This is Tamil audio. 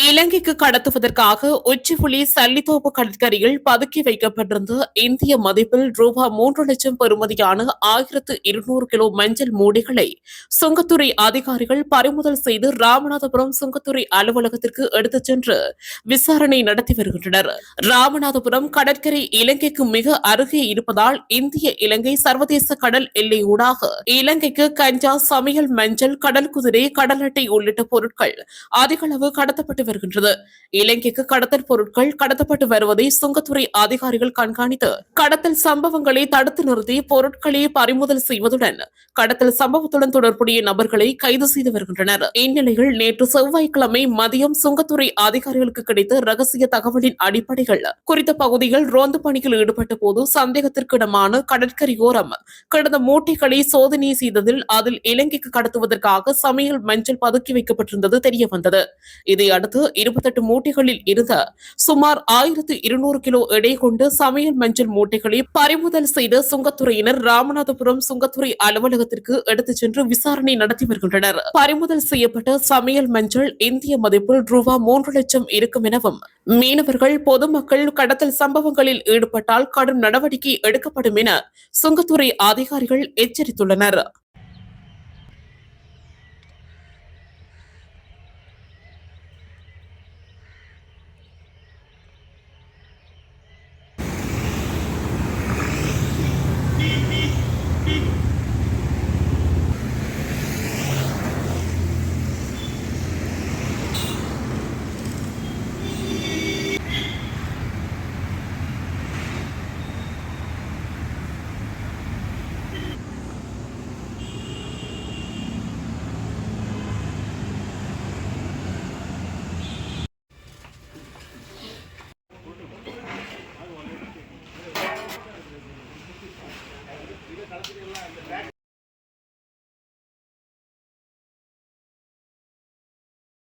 இலங்கைக்கு கடத்துவதற்காக உச்சிப்புலி சல்லித்தோப்பு கடற்கரையில் பதுக்கி வைக்கப்பட்டிருந்த இந்திய மதிப்பில் ரூபாய் மூன்று லட்சம் பெறுமதியான ஆயிரத்து இருநூறு கிலோ மஞ்சள் மூடிகளை சுங்கத்துறை அதிகாரிகள் பறிமுதல் செய்து ராமநாதபுரம் சுங்கத்துறை அலுவலகத்திற்கு எடுத்துச் சென்று விசாரணை நடத்தி வருகின்றனர். ராமநாதபுரம் கடற்கரை இலங்கைக்கு மிக அருகே இருப்பதால் இந்திய இலங்கை சர்வதேச கடல் எல்லையூடாக இலங்கைக்கு கஞ்சா சமையல் மஞ்சள் கடல் குதிரை கடல் அட்டை உள்ளிட்ட பொருட்கள் அதிக அளவு கடத்தப்பட்டு வருகின்றது. இலங்கைக்கு கடத்தல் பொருட்கள் கடத்தப்பட்டு வருவதை சுங்கத்துறை அதிகாரிகள் கண்காணித்து கடத்தல் சம்பவங்களை தடுத்து நிறுத்தி பொருட்களை பறிமுதல் செய்வதுடன் கடத்தல் சம்பவத்துடன் தொடர்புடைய நபர்களை கைது செய்து வருகின்றனர். இந்நிலையில் நேற்று செவ்வாய்க்கிழமை மதியம் சுங்கத்துறை அதிகாரிகளுக்கு கிடைத்த ரகசிய தகவலின் அடிப்படையில் குறித்த பகுதியில் ரோந்து பணியில் ஈடுபட்ட போது சந்தேகத்திற்கிடமான கடற்கரையோரம் கடந்த மூட்டைகளை சோதனை செய்ததில் அதில் இலங்கைக்கு கடத்துவதற்காக சமையல் மஞ்சள் பதுக்கி வைக்கப்பட்டிருந்தது தெரிய வந்தது இதையடுத்து இருபத்தெட்டு மூட்டைகளில் இருந்த சுமார் ஆயிரத்து இருநூறு கிலோ எடை கொண்டு சமையல் மஞ்சள் மூட்டைகளை பறிமுதல் செய்த சுங்கத்துறையினர் ராமநாதபுரம் சுங்கத்துறை அலுவலகத்திற்கு எடுத்துச் சென்று விசாரணை நடத்தி வருகின்றனர். பறிமுதல் செய்யப்பட்ட சமையல் மஞ்சள் இந்திய மதிப்பில் ரூபா மூன்று லட்சம் இருக்கும் எனவும் மீனவர்கள் பொதுமக்கள் கடத்தல் சம்பவங்களில் ஈடுபட்டால் கடும் நடவடிக்கை எடுக்கப்படும் என சுங்கத்துறை அதிகாரிகள் எச்சரித்துள்ளனர்.